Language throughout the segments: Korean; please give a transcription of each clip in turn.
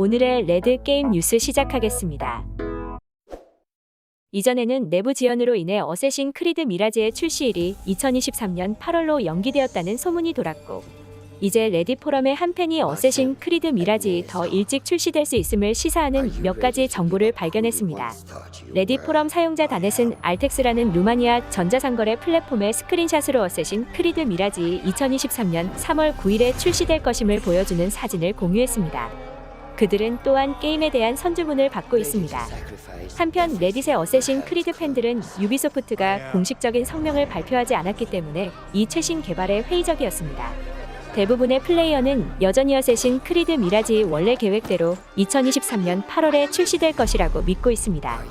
오늘의 레드 게임 뉴스 시작하겠습니다. 이전에는 내부 지연으로 인해 어쌔신 크리드 미라즈의 출시일이 2023년 8월로 연기되었다는 소문이 돌았고, 이제 레딧 포럼의 한 팬이 어쌔신 크리드 미라지 더 일찍 출시될 수 있음을 시사하는 몇 가지 정보를 발견했습니다. 레딧 포럼 사용자 다넷은 알텍스라는 루마니아 전자상거래 플랫폼의 스크린샷으로 어쌔신 크리드 미라지 2023년 3월 9일에 출시될 것임을 보여주는 사진을 공유했습니다. 그들은 또한 게임에 대한 선주문을 받고 있습니다. 한편 레딧의 어쌔신 크리드 팬들은 유비소프트가 공식적인 성명을 발표하지 않았기 때문에 이 최신 개발에 회의적이었습니다. 대부분의 플레이어는 여전히 어쌔신 크리드 미라지 원래 계획대로 2023년 8월에 출시될 것이라고 믿고 있습니다.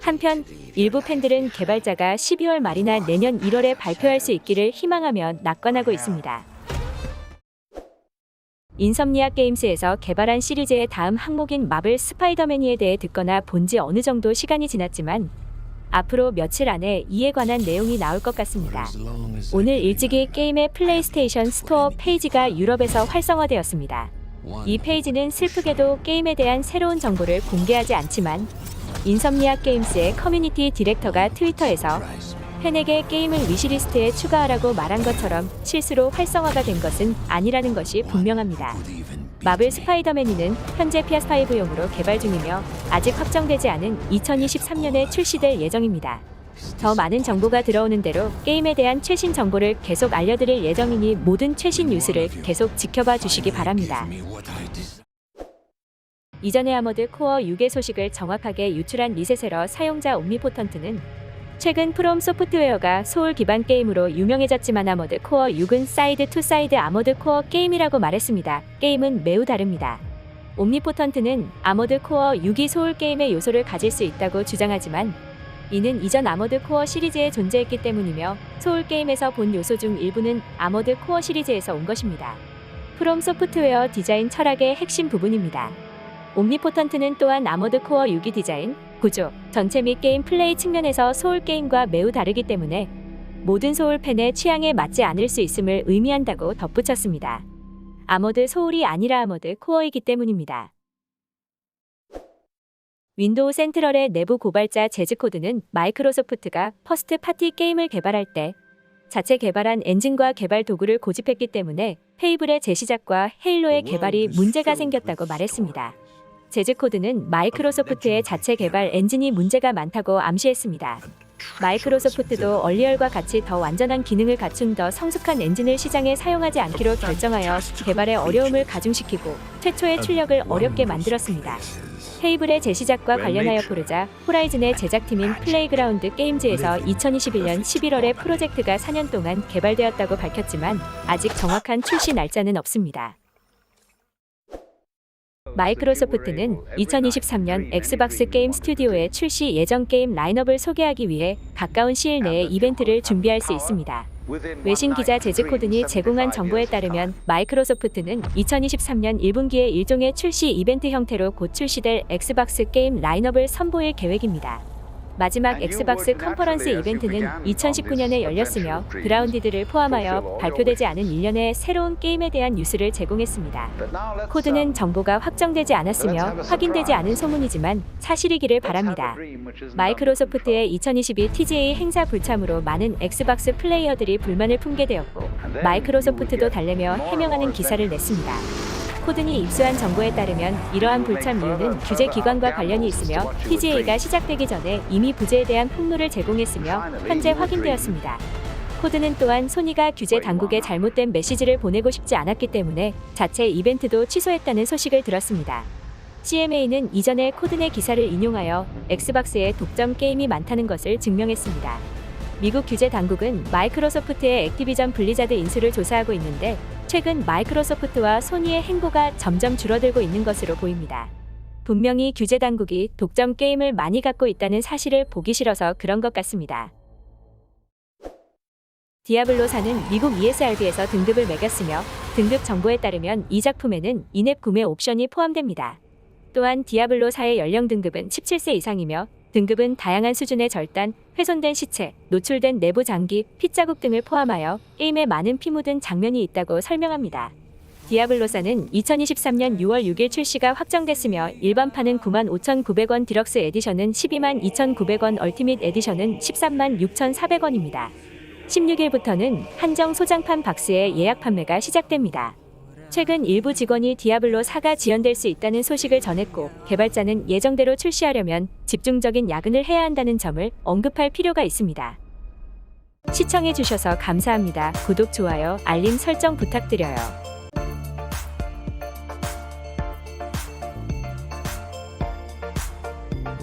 한편 일부 팬들은 개발자가 12월 말이나 내년 1월에 발표할 수 있기를 희망하며 낙관하고 있습니다. 인섬니아 게임스에서 개발한 시리즈의 다음 항목인 마블 스파이더맨이에 대해 듣거나 본 지 어느 정도 시간이 지났지만 앞으로 며칠 안에 이에 관한 내용이 나올 것 같습니다. 오늘 일찍이 게임의 플레이스테이션 스토어 페이지가 유럽에서 활성화되었습니다. 이 페이지는 슬프게도 게임에 대한 새로운 정보를 공개하지 않지만 인섬니아 게임스의 커뮤니티 디렉터가 트위터에서 팬에게 게임을 위시리스트에 추가하라고 말한 것처럼 실수로 활성화가 된 것은 아니라는 것이 분명합니다. 마블 스파이더맨이는 현재 PS5용으로 개발 중이며 아직 확정되지 않은 2023년에 출시될 예정입니다. 더 많은 정보가 들어오는 대로 게임에 대한 최신 정보를 계속 알려드릴 예정이니 모든 최신 뉴스를 계속 지켜봐 주시기 바랍니다. 이전에 아머드 코어 6의 소식을 정확하게 유출한 리세세러 사용자 옴니포턴트는 최근 프롬 소프트웨어가 소울 기반 게임으로 유명해졌지만 아머드 코어 6은 사이드 투 사이드 아머드 코어 게임이라고 말했습니다. 게임은 매우 다릅니다. 옴니포턴트는 아머드 코어 6이 소울 게임의 요소를 가질 수 있다고 주장하지만 이는 이전 아머드 코어 시리즈에 존재했기 때문이며 소울 게임에서 본 요소 중 일부는 아머드 코어 시리즈에서 온 것입니다. 프롬 소프트웨어 디자인 철학의 핵심 부분입니다. 옴니포턴트는 또한 아머드 코어 6이 디자인, 구조, 전체 및 게임 플레이 측면에서 소울 게임과 매우 다르기 때문에 모든 소울 팬의 취향에 맞지 않을 수 있음을 의미한다고 덧붙였습니다. 아머드 소울이 아니라 아머드 코어이기 때문입니다. 윈도우 센트럴의 내부 고발자 제즈 코드는 마이크로소프트가 퍼스트 파티 게임을 개발할 때 자체 개발한 엔진과 개발 도구를 고집했기 때문에 페이블의 재시작과 헤일로의 개발이 문제가 생겼다고 말했습니다. 제즈코드는 마이크로소프트의 자체 개발 엔진이 문제가 많다고 암시했습니다. 마이크로소프트도 얼리얼과 같이 더 완전한 기능을 갖춘 더 성숙한 엔진을 시장에 사용하지 않기로 결정하여 개발에 어려움을 가중시키고 최초의 출력을 어렵게 만들었습니다. 페이블의 재시작과 관련하여 포르자 호라이즌의 제작팀인 플레이그라운드 게임즈에서 2021년 11월에 프로젝트가 4년 동안 개발되었다고 밝혔지만 아직 정확한 출시 날짜는 없습니다. 마이크로소프트는 2023년 엑스박스 게임 스튜디오의 출시 예정 게임 라인업을 소개하기 위해 가까운 시일 내에 이벤트를 준비할 수 있습니다. 외신 기자 제즈코든이 제공한 정보에 따르면 마이크로소프트는 2023년 1분기에 일종의 출시 이벤트 형태로 곧 출시될 엑스박스 게임 라인업을 선보일 계획입니다. 마지막 엑스박스 컨퍼런스 이벤트는 2019년에 열렸으며 그라운디드를 포함하여 발표되지 않은 일련의 새로운 게임에 대한 뉴스를 제공했습니다. 코드는 정보가 확정되지 않았으며 확인되지 않은 소문이지만 사실이기를 바랍니다. 마이크로소프트의 2022 TGA 행사 불참으로 많은 엑스박스 플레이어들이 불만을 품게 되었고 마이크로소프트도 달래며 해명하는 기사를 냈습니다. 코든이 입수한 정보에 따르면 이러한 불참 이유는 규제 기관과 관련이 있으며 TGA가 시작되기 전에 이미 부재에 대한 폭로를 제공했으며 현재 확인되었습니다. 코드는 또한 소니가 규제 당국에 잘못된 메시지를 보내고 싶지 않았기 때문에 자체 이벤트도 취소했다는 소식을 들었습니다. CMA는 이전에 코든의 기사를 인용하여 엑스박스에 독점 게임이 많다는 것을 증명했습니다. 미국 규제 당국은 마이크로소프트의 액티비전 블리자드 인수를 조사하고 있는데 최근 마이크로소프트와 소니의 행보가 점점 줄어들고 있는 것으로 보입니다. 분명히 규제 당국이 독점 게임을 많이 갖고 있다는 사실을 보기 싫어서 그런 것 같습니다. 디아블로4는 미국 ESRB에서 등급을 매겼으며 등급 정보에 따르면 이 작품에는 인앱 구매 옵션이 포함됩니다. 또한 디아블로4의 연령 등급은 17세 이상이며 등급은 다양한 수준의 절단, 훼손된 시체, 노출된 내부 장기, 핏자국 등을 포함하여 게임에 많은 피 묻은 장면이 있다고 설명합니다. 디아블로사는 2023년 6월 6일 출시가 확정됐으며 일반판은 95,900원 디럭스 에디션은 122,900원 얼티밋 에디션은 133,400원입니다. 16일부터는 한정 소장판 박스의 예약 판매가 시작됩니다. 최근 일부 직원이 디아블로 4가 지연될 수 있다는 소식을 전했고 개발자는 예정대로 출시하려면 집중적인 야근을 해야 한다는 점을 언급할 필요가 있습니다. 시청해주셔서 감사합니다. 구독, 좋아요, 알림 설정 부탁드려요.